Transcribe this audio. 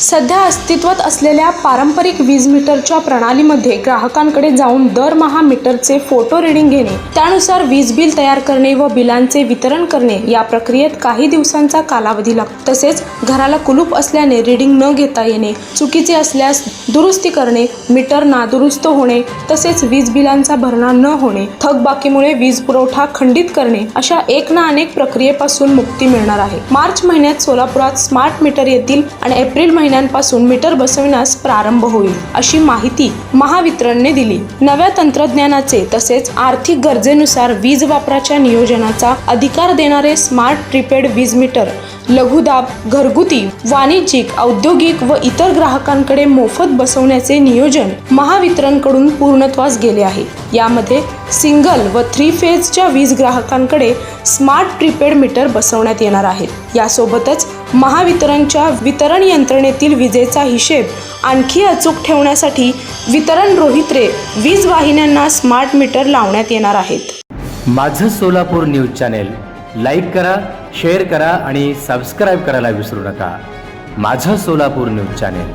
सध्या अस्तित्वात असलेल्या पारंपरिक वीज मीटरच्या प्रणालीमध्ये ग्राहकांकडे जाऊन दरमहा मीटरचे फोटो रिडिंग घेणे त्यानुसार वीज बिल तयार करणे व बिलांचे वितरण करणे या प्रक्रियेत काही दिवसांचा कालावधी लागतो. तसेच घराला कुलूप असल्याने रिडिंग न घेता येणे चुकीचे असल्यास दुरुस्ती करणे मीटर नादुरुस्त होणे तसेच वीज बिलांचा भरणा न होणे थकबाकीमुळे वीज पुरवठा खंडित करणे अशा एक ना अनेक प्रक्रियेपासून मुक्ती मिळणार आहे. मार्च महिन्यात सोलापुरात स्मार्ट मीटर येतील आणि एप्रिल महिन्यांपासून मीटर बसविण्यास प्रारंभ होईल अशी माहिती महावितरणने दिली. नव्या तंत्रज्ञानाचे तसेच आर्थिक गरजेनुसार वीज वापराच्या नियोजनाचा अधिकार देणारे स्मार्ट प्रीपेड वीज मीटर लघुदाब घरगुती वाणिज्यिक औद्योगिक व इतर ग्राहकांकडे मोफत बसवण्याचे नियोजन महावितरणकडून पूर्णत्वास गेले आहे. यामध्ये सिंगल व थ्री फेजच्या वीज ग्राहकांकडे स्मार्ट प्रीपेड मीटर बसवण्यात येणार आहेत यासोबतच महावितरणच्या वितरण यंत्रणेतील विजेचा हिशेब आणखी अचूक ठेवण्यासाठी वितरण रोहित्रे वीज वाहिन्यांना स्मार्ट मीटर लावण्यात येणार आहेत. माझं सोलापूर न्यूज चॅनेल लाईक करा शेअर करा आणि सबस्क्राईब करायला विसरू नका. माझं सोलापूर न्यूज चॅनेल.